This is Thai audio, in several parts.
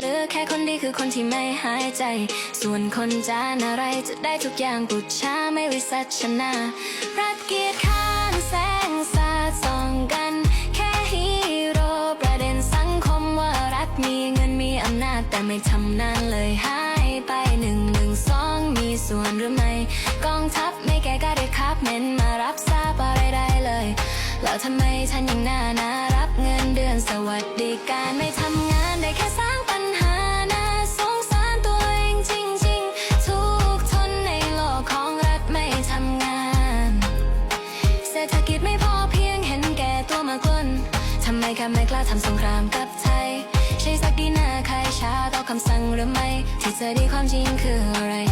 เหลือแค่คนดีคือคนที่ไม่หายใจ ส่วนคนจานอะไรจะได้ทุกอย่างปุจฉาไม่วิสัชนารักเกียรติข้างแสงสาดส่องกัน แค่ฮีโร่ประเด็นสังคมว่ารักมีเงินมีอำนาจแต่ไม่ทำนานเลยหายไปหนึ่งหนึ่งสองมีส่วนหรือไม่กองทัพไม่แก้ก็ได้ครับเมนมารับทราบอะไรได้เลยแล้วทำไมฉันยังหน้านารับเงินเดือนสวัสดิการไม่ทำากลทำไมข้าไม่กล้าทำสงครามกับไทย ใช้สักดีหน้าใครช้าต่อคำสั่งหรือไม่ ที่จอดีความจริงคืออะไร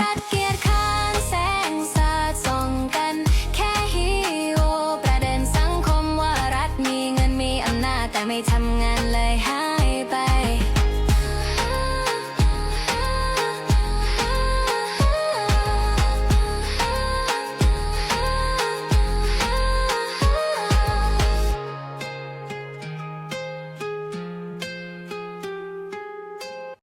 รัดเกียร์ขางแสงสาดส่องกัน แค่ฮีโประเด็นสังคมว่ารัฐมีเงินมีอำนาจแต่ไม่ทำงานเลยฮะ